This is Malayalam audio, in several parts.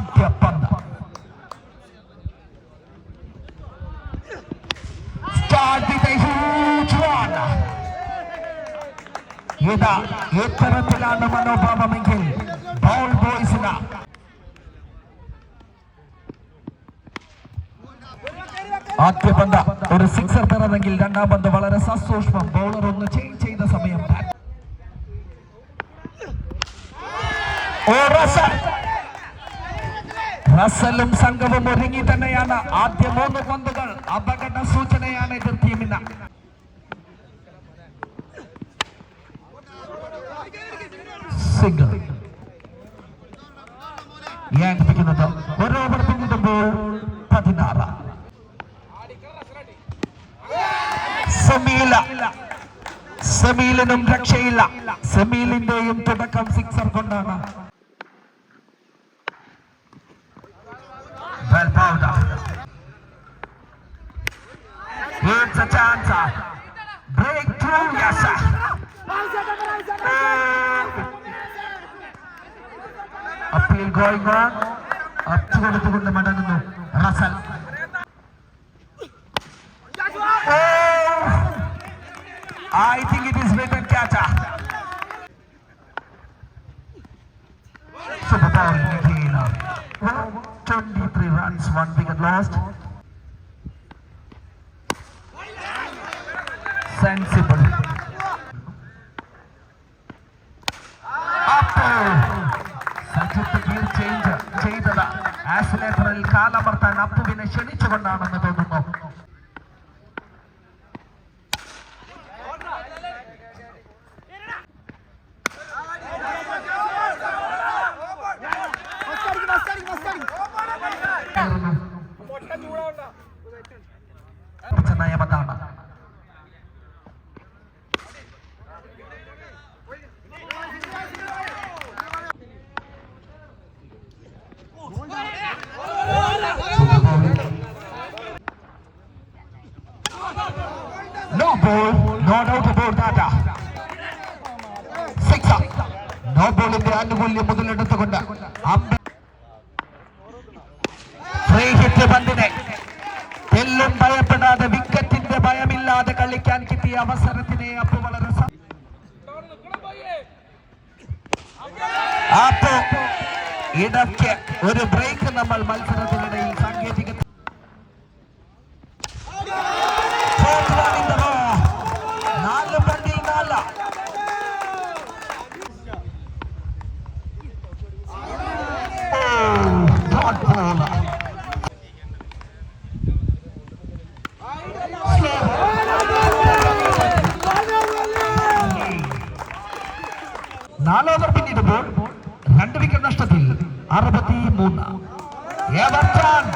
ആദ്യ പന്ത്. ഇതാ ഇത്തരത്തിലാണ് മനോഭാവമെങ്കിൽ ബോൾ ബോയ്സിന് ആദ്യ പന്ത ഒരു സിക്സർ പിറന്നെങ്കിൽ രണ്ടാം പന്ത് വളരെ സസൂക്ഷ്മം ബൗളർ ഒന്ന് ചേഞ്ച് ചെയ്ത സമയം ഓ റസലും സംഘവും ഒരുങ്ങി തന്നെയാണ് ആദ്യ മൂന്ന് പന്തുകൾ. അപകട സൂചനയാണ് എതിർ ടീമിന്. സിംഗിൾ. ഏൽപ്പിക്കുന്നത് ഒരു ഓവർ പിന്നിടുമ്പോൾ പതിനാറ്. സമീല. സമീലിനും രക്ഷയില്ല. സമീലിന്റെയും തുടക്കം സിക്സർ കൊണ്ടാണ്. होता चान्स ब्रेक थ्रू याचा अपील गोय गोळ अप्पी तिकडून मंडळ रसल സജിത്ത് ചേഞ്ചർ ചേഞ്ച് ചെയ്തത് ആസിലേറ്ററിൽ കാലമർത്താൻ അപ്പുവിനെ ക്ഷണിച്ചുകൊണ്ടാണെന്ന് തോന്നുന്നു. ആനുകൂല്യം മുതലെടുത്തുകൊണ്ട് ഫ്രീ ഹിറ്റ് പന്തിനെ. തെല്ലും ഭയപ്പെടാതെ വിക്കറ്റിന്റെ ഭയമില്ലാതെ കളിക്കാൻ കിട്ടിയ അവസരത്തിനെ അപ്പു വളരെ അപ്പോ ഇടയ്ക്ക് ഒരു ബ്രേക്ക് നമ്മൾ മത്സരത്തിനിടയിൽ നാലോവർ പിന്നിടുമ്പോൾ രണ്ട് വിക്കറ്റ് നഷ്ടത്തിൽ അറുപത്തി മൂന്ന് എവർട്ടൺ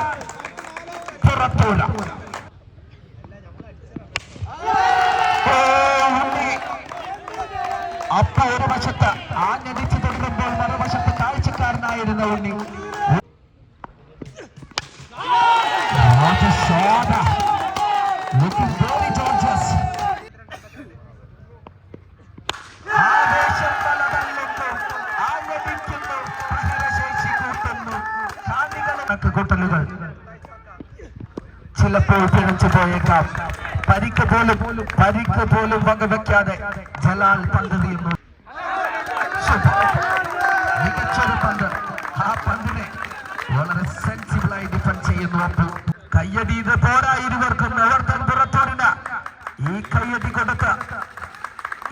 പുറത്തൂല. അപ്പ ഒരു വശത്ത് ആഞ്ഞടിച്ചു തൊടുമ്പോൾ മറുവശത്ത് കാഴ്ചക്കാരനായിരുന്ന ഉണ്ണി. Looking. ചിലപ്പോൾ പിഴച്ചു പോയേക്കാം പരിക്ക് പോലും പരിക്ക് പോലും വകവെക്കാതെ ജലാൽ പന്ത് ശുഭം. മികച്ചൊരു പന്ത്. ആ പന്തിനെ വളരെ സെൻസിബിളായി ഡിഫൻഡ് ചെയ്യുന്നു അപ്പോൾ കയ്യടിയത് പോരാ ഇരുവർക്കും. എവർത്തൻ പുറത്തോടില്ല. ഈ കയ്യടി കൊടുക്ക.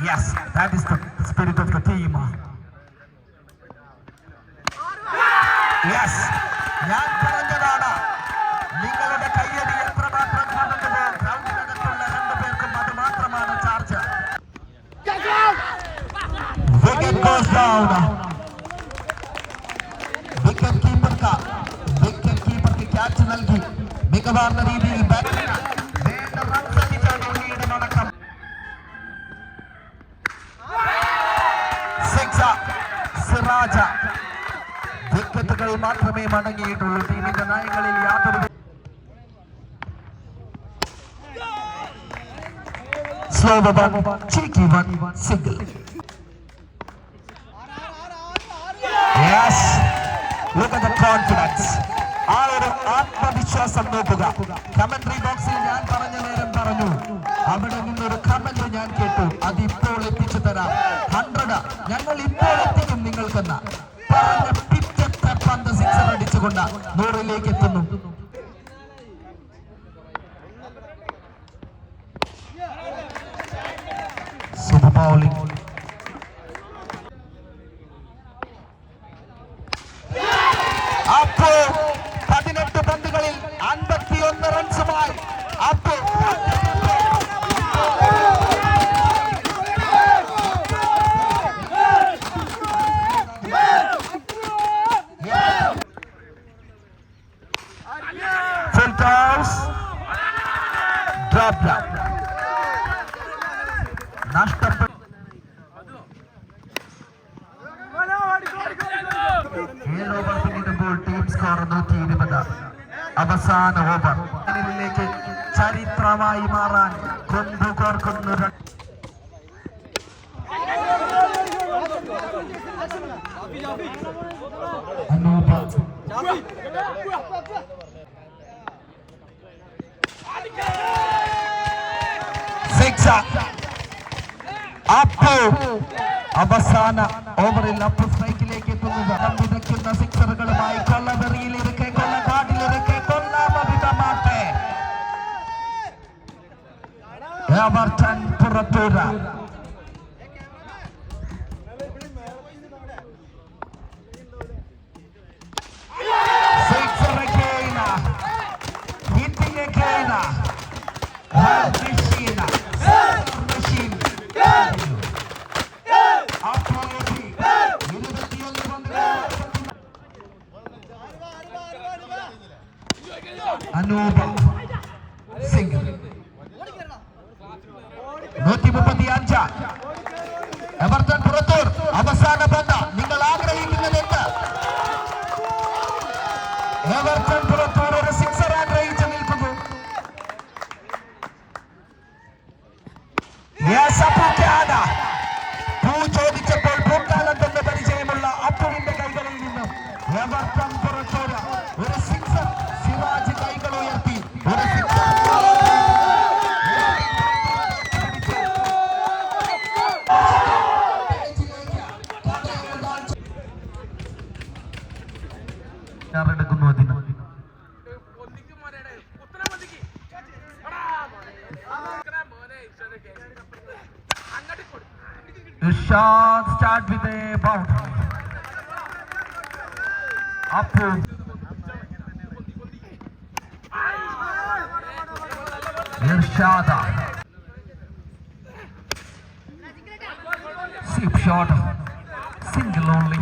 Yes that is the spirit of the team goes down. Wicket കീപ്പർക്ക് wicket കീപ്പർക്ക് catch നൽകി മികവാർന്ന രീതിയിൽ ബാറ്റിംഗ് വേണ്ട റൺസ് അടിച്ചാണ് ഉണ്ണിയുടെ മടക്കം സിക്സ് സിറാജ വിക്കറ്റുകൾ മാത്രമേ മടങ്ങിയിട്ടുള്ളൂ ടീമിന്റെ നയങ്ങളിൽ യാതൊരു സ്ലോ വൺ cheeky കോൺഫിഡൻസ് ആ ഒരു ആത്മവിശ്വാസം നോക്കുക. കമന്ററി ബോക്സിൽ ഞാൻ പറഞ്ഞ നേരം പറഞ്ഞു. അവിടെ നിന്നൊരു കമന്റ് ഞാൻ കേട്ടു. അത് ഇപ്പോൾ എത്തിച്ചു തരാം. ഹൺഡ്രഡ് ഞങ്ങൾ ഇപ്പോൾ എത്തിക്കും നിങ്ങൾക്കെന്ന. പന്ത് സിക്സർ അടിച്ചുകൊണ്ട് നൂറിലേക്ക് എത്തുന്നു. Bowling. Down. നഷ്ടപ്പെട്ടു സ്കോർ അവസാന ഓവർ ചരിത്രമായി മാറാൻ കൊമ്പു കോർക്കുന്നു സിക്സ് അപ്പോൾ അവസാന ഓവറിൽ അപ്പ് സ്ട്രൈക്കിലേക്ക് എത്തുന്നത്. വിതയ്ക്കുന്ന സിക്സറുകളുമായി കൊള്ളവെറിയിലിരിക്കെ കൊള്ളക്കാട്ടിലിരിക്കെ എവർട്ടൺ പുറത്തൂര. Ishant start with a boundary. Appu. Irshada. Sweep shot. Single only.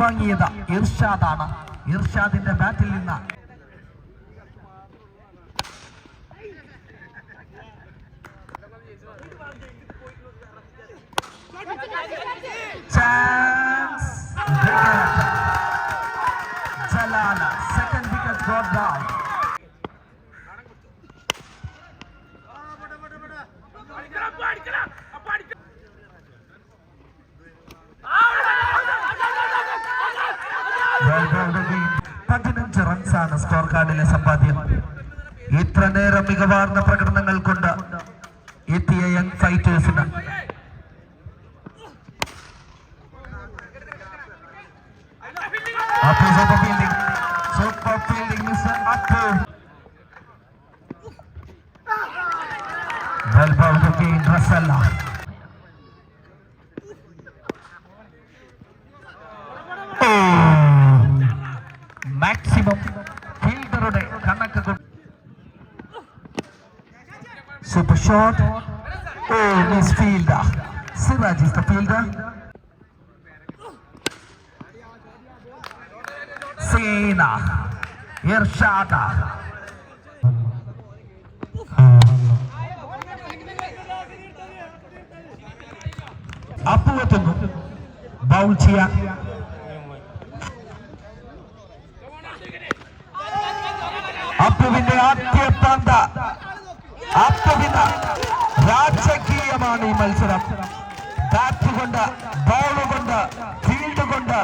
ഏറ്റുവാങ്ങിയത് ഇർഷാദാണ് ഇർഷാദിന്റെ ബാറ്റിൽ നിന്ന് Chance. കാർഡിലെ സമ്പാദ്യം. ഇത്ര നേരം മികവാർന്ന പ്രകടനങ്ങൾ കൊണ്ട് എത്തിയ യങ് ഫൈറ്റേഴ്സിന് മാക്സിമം ഫീൽഡറുടെ കണക്ക് super shot oh miss fielder Siraj is the fielder Seena ഇർഷാദ അപ്പു എത്തുന്നു ബൗൾ ചെയ്യാൻ അപ്പുവിന്റെ പ്രാന്ത അപ്പുവിന് രാജകീയമാണ് ഈ മത്സരം. ബാറ്റ് കൊണ്ട് ബോൾ കൊണ്ട് ഫീൽഡ് കൊണ്ട്.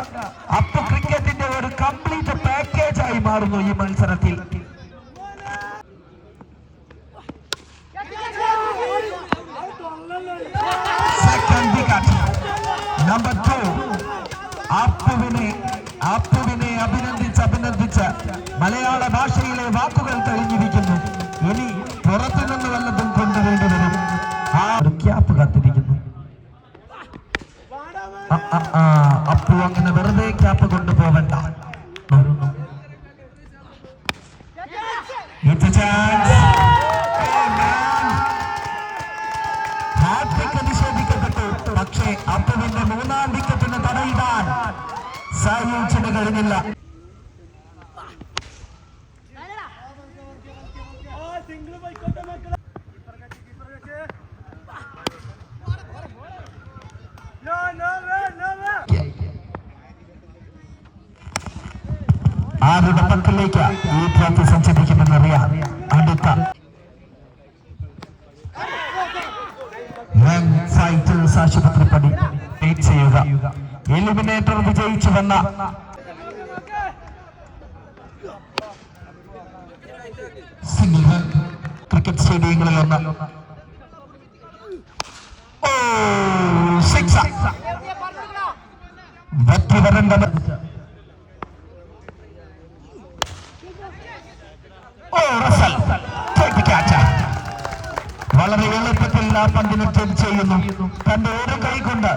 അപ്പൊ ക്രിക്കറ്റിന്റെ ഒരു കംപ്ലീറ്റ് പാക്കേജ് ആയി മാറുന്നു ഈ മത്സരത്തിൽ. സെക്കൻഡ് വിക്കറ്റ് നമ്പർ ടു അപ്പുവിനെ അപ്പുവിനെ ഹാട്രിക് നിഷേധിക്കപ്പെട്ടു പക്ഷേ അപ്പുവിന്റെ മൂന്നാം വിക്കറ്റിന് തടയിടാൻ സായുച്ചിന് കഴിഞ്ഞില്ല. ആരുടെ പക്കലേക്ക് ഈ ഭാഗത്ത് സഞ്ചരിക്കുമെന്നറിയാം. അടുത്ത ഫൈറ്റേഴ്സ് ആശുപത്രി പടി വെയിറ്റ് ചെയ്യുക എലിമിനേറ്റർ വിജയിച്ചു വന്ന സിംഗിൾ ക്രിക്കറ്റ് സ്റ്റേഡിയങ്ങളിൽ ഒന്ന് ഓ സിക്സ് വെറ്റി വരേണ്ടത് ഓ റസൽ ടേക്ക് ക്യാച്ച് വളരെ എളുപ്പത്തിൽ ആ പന്തിനെ ടേക്ക് ചെയ്യുന്നു. തന്റെ ഒരു കൈ കൊണ്ട്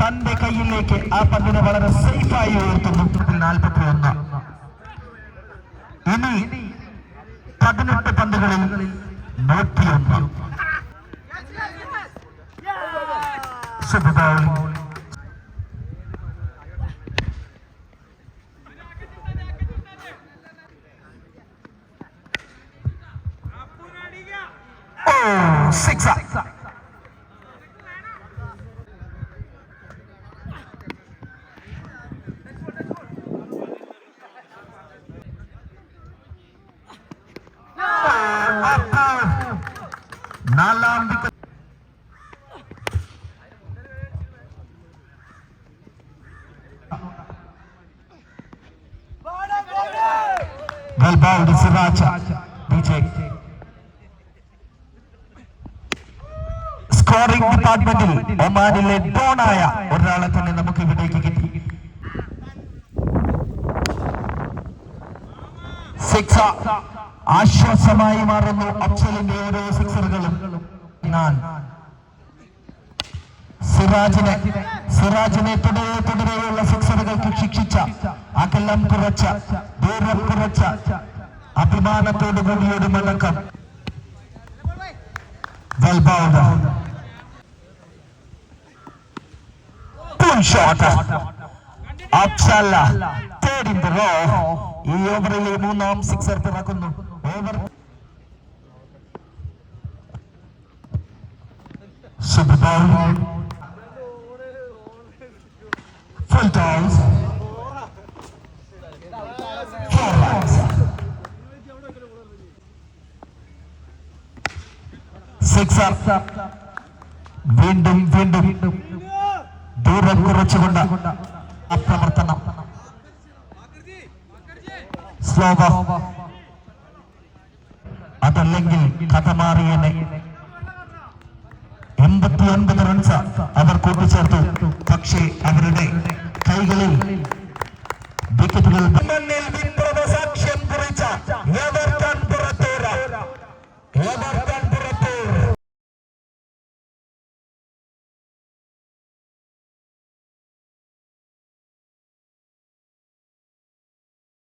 തന്റെ കയ്യിലേക്ക് ആ പന്തിനെ വളരെ സേഫായി ഉയർത്തുന്നു. നാൽപ്പത്തി ഒന്ന് ഇനി പതിനെട്ട് പന്തുകളിൽ നൂറ്റിയൊന്ന്. ശുഭ six Oh, sixer. നാലാം wicket Well Siraj. DJ. Scoring ഡിപ്പാർട്ട്മെന്റിൽ ഒമാനിലെ ഡോണായ ഒരാളെ തന്നെ നമുക്ക് ഇവിടേക്ക് കിട്ടി സിക്സ് ആശ്വാസമായി മാറുന്നു അഫ്സലിന്റെ ഓരോ സിക്സറുകളും ഞാൻ സിറാജിനെ സിറാജിനെ തുടരെ തുടരെയുള്ള സിക്സറുകൾക്ക് ശിക്ഷിച്ച അകലം കുറച്ച ദൂരം കുറച്ച അഭിമാനത്തോടു കൂടിയൊരു മടക്കം ഈ ഓവറിലെ മൂന്നാം സിക്സർ പിറക്കുന്നു. Over full ball. വീണ്ടും വീണ്ടും ദൂരം കുറച്ചുകൊണ്ട് അപ്രവർത്തനം. സ്ലോവർ അതല്ലെങ്കിൽ കഥ മാറിയനെ. എൺപത്തി ഒൻപത് റൺസ് അവർ കൂട്ടിച്ചേർത്തു. പക്ഷേ അവരുടെ കൈകളിൽ വിക്കറ്റുകൾ